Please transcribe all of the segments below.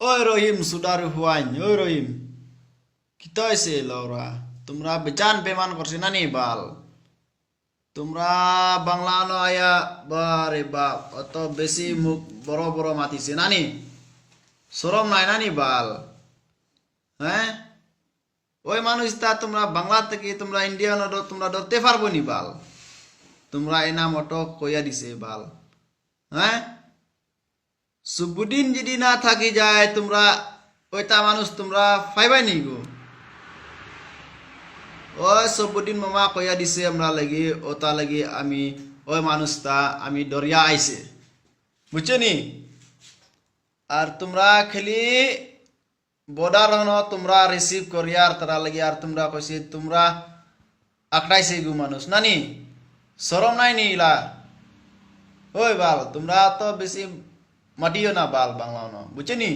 ওই রহিম সুডার হুয়াইন ওই রহিম কিতা হয়েছে লওরা তোমরা বেচান বেমান করছে না নি বাল তোমরা বাংলা ন আয়া বারে বাপ অত বেশি মুখ বড় বড় মাতিছে নানি সরম নাই নানি বাল হ্যাঁ ওই মানুষটা তোমরা বাংলা থেকে তোমরা ইন্ডিয়ান তোমরা ধরতে পারব নি বাল তোমরা এই নাম অটো কইয়া দিছে বাল হ্যাঁ সুবুদিন যদি না থাকি যায়, তোমরা ওইটা মানুষ তোমরা পাইবাই নি গো। ওই সবুদিন মামা কইয়া দিছে আমরা লাগি, ওটা লাগি আমি ওই মানুষটা আমি দরিয়া আইছে। বুঝছ নি? আর তোমরা খালি বর্ডার হন, তোমরা রিসিভ করিয়ার তারা লাগি আর তোমরা কইছে, তোমরা আকড়াইছে গু মানুষ। নানি সরম নাই নি ইলা? ওই বাল, তোমরা তো বেশি মাটিও না বাল বাংলা ন বুঝছ নি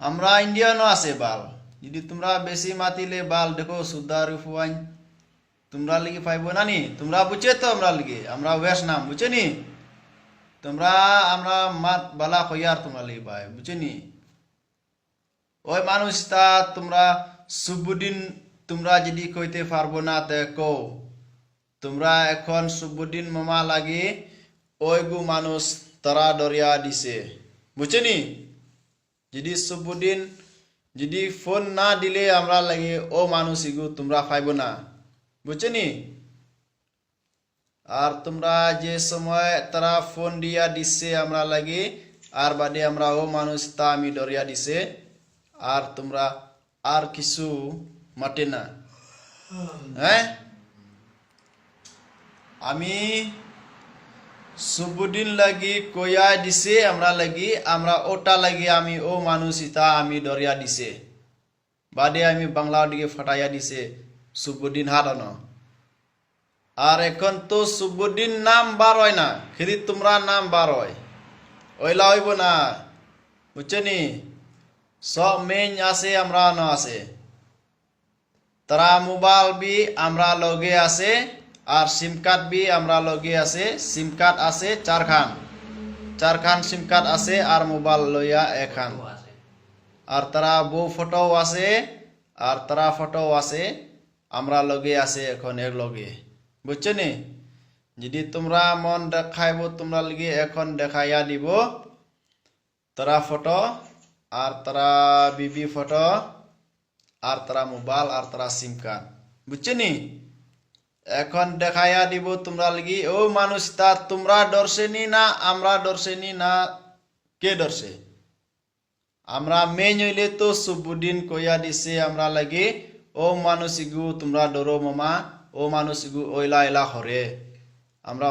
আমরা ইন্ডিয়ানও আছে বাল যদি তোমরা বেশি মাতিলে বাল দেখো সুদ্দার ফুয়াইন তোমরা লিগে পাইব না নি তোমরা বুঝে তো আমরা লিগে আমরা ওয়েস্ট নাম বুঝছ নি তোমরা আমরা মাত বালা কইয়ার তোমরা লিগে পাই বুঝছ নি ওই মানুষ তা তোমরা সুবুদিন তোমরা যদি কইতে পারব না তে কও তোমরা এখন সুবুদিন মামা লাগি ওই গু মানুষ তারা দরিয়া দিছে বুঝছ নি যদি সুবুদিন যদি ফোন না দিলে আমরা লাগে ও মানুষ ইগু তোমরা পাইব না আর তোমরা যে সময় তারা ফোন দিয়া দিছে আমরা লাগে আর বাদে আমরা ও মানুষ তা আমি ডরিয়া দিছে আর তোমরা আর কিছু মাটে না হ্যাঁ আমি সুবুদিন লাগি কয়া দিছে, আমরা লাগি, আমরা ওটা লাগি আমি, ও মানুষ, ইতা আমি দরিয়া দিছে। বাদে আমি বাংলা দিকে ফাটাইয়া দিছে, সুবুদিন হারানো। আর এখন তো সুবুদিন নাম বার না খালি তোমরা নাম বার ওইলা হইব না, বুঝছ নি? সব মেন আছে, আমরা ন আছে। তারা মোবাইল বি, আমরা লগে আছে। আর সিম কার্ড বি আমরা লগে আছে, সিম কার্ড আছে চারখান। চারখান সিম কার্ড আছে আর মোবাইল লইয়া এখান আর তারা বউ ফটো আছে, আর তারা ফটো আছে, আমরা লগে আছে এখন এর লগে। বুঝছ নি? যদি তোমরা মন দেখাইব, তোমরা লগে এখন দেখাইয়া দিব তারা ফটো, আর তারা বিবি ফটো, আর তারা মোবাইল, আর তারা সিম কার্ড। বুঝছ নি? এখন দেখাইয়া দিব তোমরা লাগি, ও মানুষ, তা তোমরা ডরছে নি আমরা ডরছে নি কে ডরছে? আমরা মেন হইলে তো সুবুদ্দিন কইয়া দিছে আমরা লাগি, ও মানুষ গু, তোমরা ডরো মামা, ও মানুষ গু, ওইলা এলা হরে। আমরা